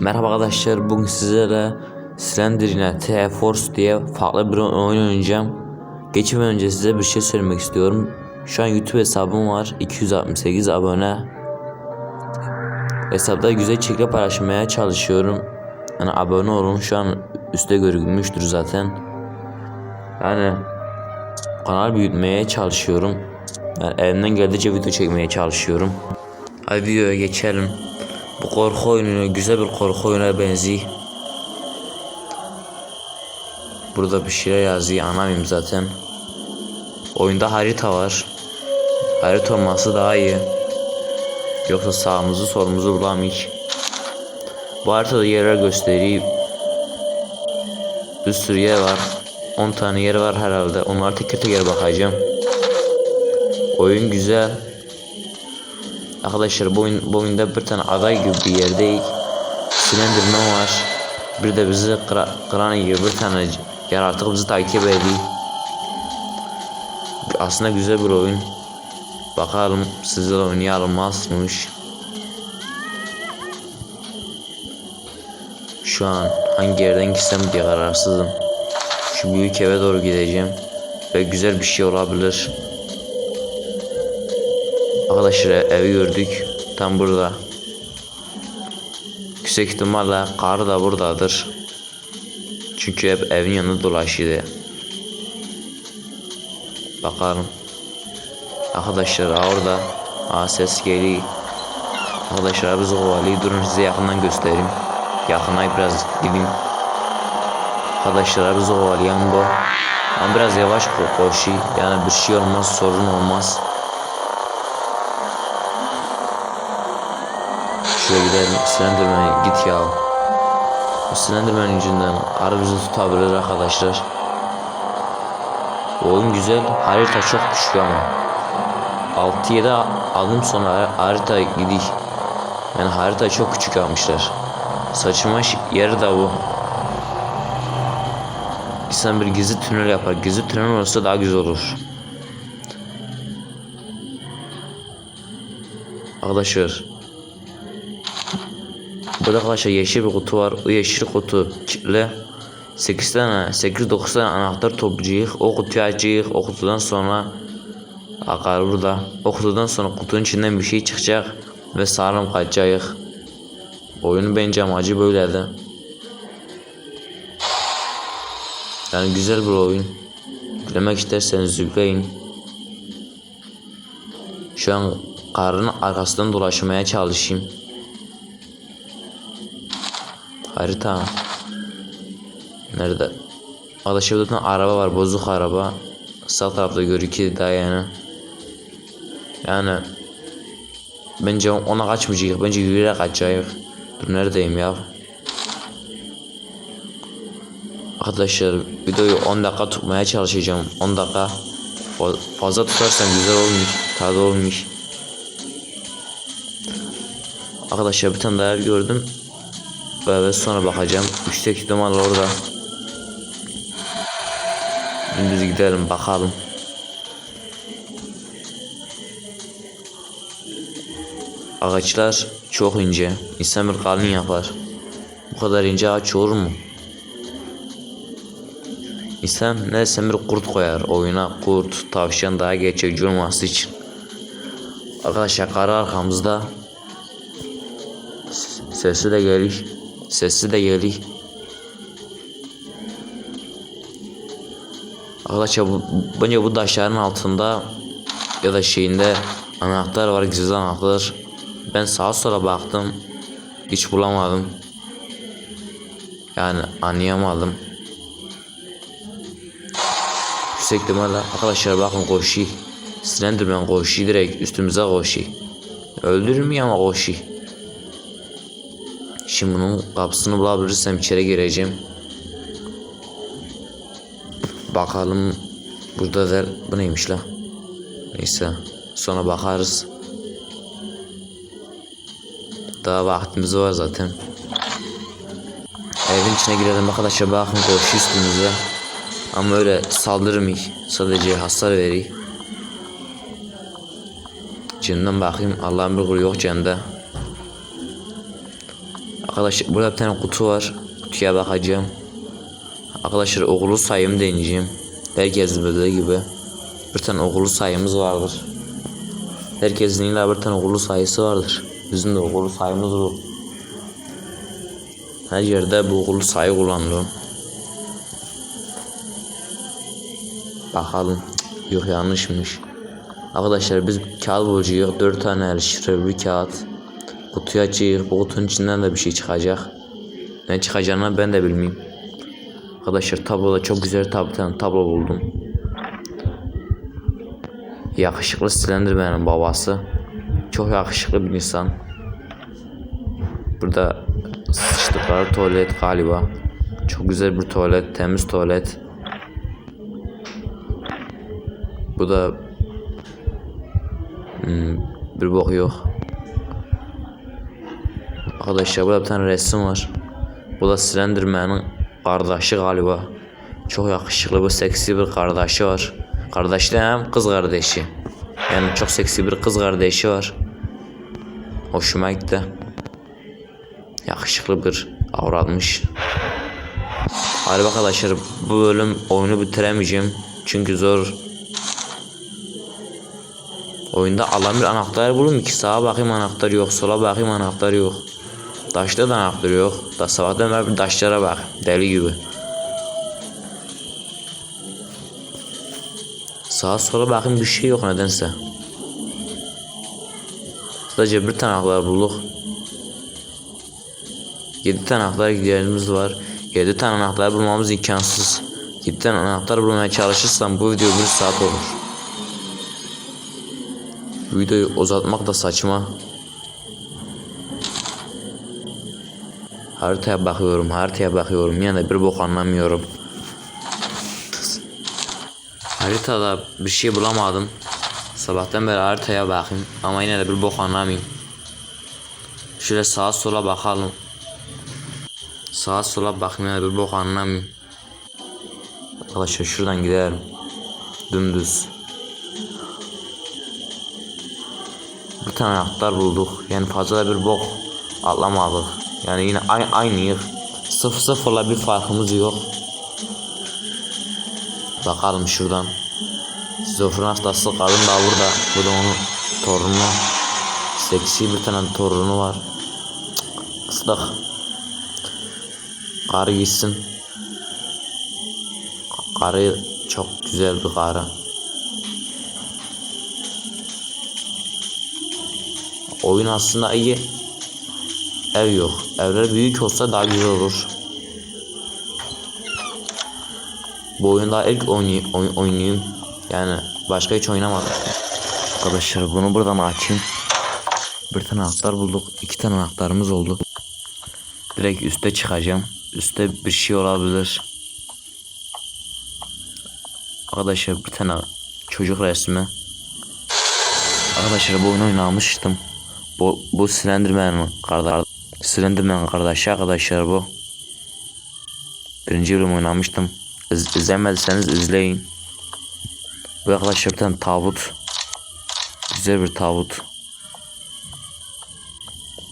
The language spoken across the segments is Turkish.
Merhaba arkadaşlar bugün sizlere Slenderine T-Force diye farklı bir oyun oynayacağım. Geçmeden önce size bir şey söylemek istiyorum. Şu an YouTube hesabım var 268 abone. Hesapta güzel içerikler paylaşmaya çalışıyorum. Yani abone olun şu an üstte görünmüştür zaten. Yani kanal büyütmeye çalışıyorum. Yani elimden geldiğince video çekmeye çalışıyorum. Hadi videoya geçelim. Bu korku oyunu güzel bir korku oyuna benziyor. Burada bir şeyler yazıyor anlamayayım zaten. Oyunda harita var. Harita olması daha iyi. Yoksa sağımızı solumuzu bulamayız. Bu haritada yerler gösteriyor. Bir sürü yer var. 10 tane yer var herhalde. Onlara teker teker bakacağım. Oyun güzel. Arkadaşlar bu, oyun, bu oyunda bir tane aday gibi bir yerdeyiz. Slenderman var. Bir de bizi kıra, kıran gibi bir tane yaratık bizi takip ediyor. Aslında güzel bir oyun. Bakalım sizler oynayalımazmış. Şu an hangi yerden gitsem diye kararsızım. Şu büyük eve doğru gideceğim. Ve güzel bir şey olabilir. Arkadaşlar evi gördük. Tam burada. Yüksek ihtimalle karı da buradadır. Çünkü hep evin yanında dolaşıyordu. Bakalım. Arkadaşlar orada. Aa, ses geliyor. Arkadaşlar bizi kovalıyor. Durun size yakından göstereyim. Yakına biraz gideyim. Arkadaşlar bizi kovalayan bu. Ama biraz yavaş ko- koşuyor. Yani bir şey olmaz, sorun olmaz. Şuraya gidelim. Slenderman git ya. Bu Slenderman yüzünden bizi tutabilir arkadaşlar. Oyun güzel. Harita çok küçük ama. 6-7 adım sonra harita gidiyor. Yani harita çok küçük almışlar. Saçma yeri de bu. İnsan bir gizli tünel yapar. Gizli tünel olsa daha güzel olur. Arkadaşlar Burada arkadaşlar yeşil bir kutu var. O yeşil kutu kilitli. 8 tane, 8-9 tane anahtar toplayacağız. O kutuyu açacağız. O kutudan sonra akar burada. O kutudan sonra kutunun içinden bir şey çıkacak ve sağlam kaçacağız. Oyunun bence amacı böyleydi. Yani güzel bir oyun. Yüklemek isterseniz yükleyin. Şu an karının arkasından dolaşmaya çalışayım. Harita. Nerede? Arkadaşlar burada araba var. Bozuk araba. Sağ tarafta görüküyor daha yani. Yani bence ona kaçmayacak. Bence yürüyerek kaçacak. Dur neredeyim ya? Arkadaşlar videoyu 10 dakika tutmaya çalışacağım. 10 dakika. Fa- Fazla tutarsam güzel olmuş. Tadı olmuş. Arkadaşlar bir tane daha gördüm. Ve sonra bakacağım. Yüksek ihtimal orada. Dümdüz gidelim bakalım. Ağaçlar çok ince. İnsan bir kalın yapar. Bu kadar ince ağaç olur mu? İnsan ne desem bir kurt koyar. Oyuna kurt, tavşan daha gerçekçi olması için. Arkadaşlar karı arkamızda. Sesi de geliyor. Sesi de geliyor. Arkadaşlar bu, bence bu taşların altında ya da şeyinde anahtar var gizli anahtar. Ben sağa sola baktım. Hiç bulamadım. Yani anlayamadım. Yüksek ihtimalle arkadaşlar bakın koşuyor. Slenderman koşuyor direkt üstümüze koşuyor. Öldürmüyor ama koşuyor. Şimdi bunun kapısını bulabilirsem içeri gireceğim. Bakalım burada da bu neymiş la? Neyse sonra bakarız. Daha vaktimiz var zaten. Evin içine girelim arkadaşlar bakın koşu üstümüze. Ama öyle saldırmıyor. Sadece hasar veriyor. Cinden bakayım Allah'ın bir kulu yok cende. Arkadaşlar burada bir tane kutu var. Kutuya bakacağım. Arkadaşlar okulu sayımı deneyeceğim. Herkesin bildiği gibi. Bir tane okulu sayımız vardır. Herkesin illa bir tane okulu sayısı vardır. Bizim de okulu sayımız bu. Her yerde bu okulu sayı kullanıyorum. Bakalım. Yok yanlışmış. Arkadaşlar biz kağıt bulacağız. 4 tane şifreli bir kağıt. Kutuyu açıyoruz. Bu kutunun içinden de bir şey çıkacak. Ne çıkacağını ben de bilmiyorum. Arkadaşlar tabloda çok güzel tab tablo buldum. Yakışıklı Slenderman'ın babası. Çok yakışıklı bir insan. Burada sıçtıkları tuvalet galiba. Çok güzel bir tuvalet, temiz tuvalet. Bu da hmm, bir bok yok. Arkadaşlar burada bir tane resim var. Bu da Slenderman'ın kardeşi galiba. Çok yakışıklı bu seksi bir kardeşi var. Kardeş de hem kız kardeşi. Yani çok seksi bir kız kardeşi var. Hoşuma gitti. Yakışıklı bir avratmış. Galiba arkadaşlar bu bölüm oyunu bitiremeyeceğim. Çünkü zor. Oyunda alan bir anahtar bulayım ki sağa bakayım anahtar yok, sola bakayım anahtar yok. Taşta da yok. Da sabahtan beri bir taşlara bak. Deli gibi. Sağa sola bakayım bir şey yok nedense. Sadece bir tane anahtar bulduk. 7 tane anahtar giderimiz var. 7 tane anahtar bulmamız imkansız. 7 tane anahtar bulmaya çalışırsam bu video 1 saat olur. Videoyu uzatmak da saçma. Haritaya bakıyorum, haritaya bakıyorum. Yine de bir bok anlamıyorum. Haritada bir şey bulamadım. Sabahtan beri haritaya bakayım ama yine de bir bok anlamayayım. Şöyle sağa sola bakalım. Sağa sola de bir bok anlamayayım. Arkadaşlar şuradan gidelim. Dümdüz. Bir tane anahtar bulduk. Yani fazla bir bok atlamadık. Yani yine aynı aynıyız. Sıfır sıfırla bir farkımız yok. Bakalım şuradan. Zofran hastası kadın da burada. Bu da onun torunu. Seksi bir tane torunu var. Cık, Kıstık. Karı gitsin. Karı çok güzel bir karı. Oyun aslında iyi. Ev yok. Evler büyük olsa daha güzel olur. Bu oyunda ilk oynay oy oynayayım. Yani başka hiç oynamadım. Arkadaşlar bunu buradan açayım. Bir tane anahtar bulduk. iki tane anahtarımız oldu. Direkt üste çıkacağım. Üste bir şey olabilir. Arkadaşlar bir tane çocuk resmi. Arkadaşlar bu oyunu oynamıştım. Bu, bu Slenderman'ın kardeşi. Slenderman kardeşi arkadaşlar bu. Birinci bölüm oynamıştım. İz, izlemediyseniz izleyin. Bu arkadaşlar bir tabut. Güzel bir tabut.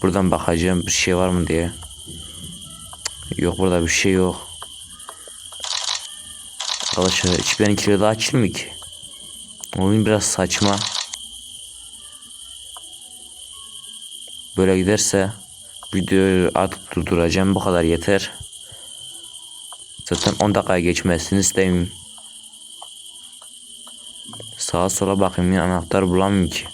Buradan bakacağım bir şey var mı diye. Yok burada bir şey yok. Arkadaşlar hiç benimkileri daha açılmıyor ki. Oyun biraz saçma. Böyle giderse videoyu artık durduracağım. Bu kadar yeter. Zaten 10 dakika geçmesini istemiyorum. Sağa sola bakayım ya anahtar bulamıyorum ki.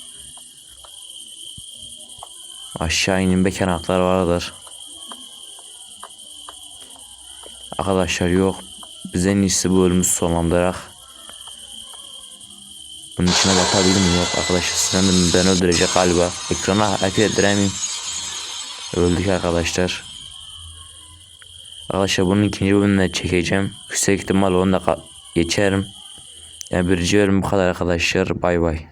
Aşağı inin belki anahtar vardır. Arkadaşlar yok. Biz en iyisi bu bölümü sonlandırarak. Bunun içine batabilir miyim? Yok arkadaşlar Slenderman beni öldürecek galiba. Ekrana hareket ettiremeyim. Öldük arkadaşlar. Arkadaşlar bunun ikinci bölümünü çekeceğim. Yüksek ihtimal onu da geçerim. Yani birinci bölüm bu kadar arkadaşlar. Bay bay.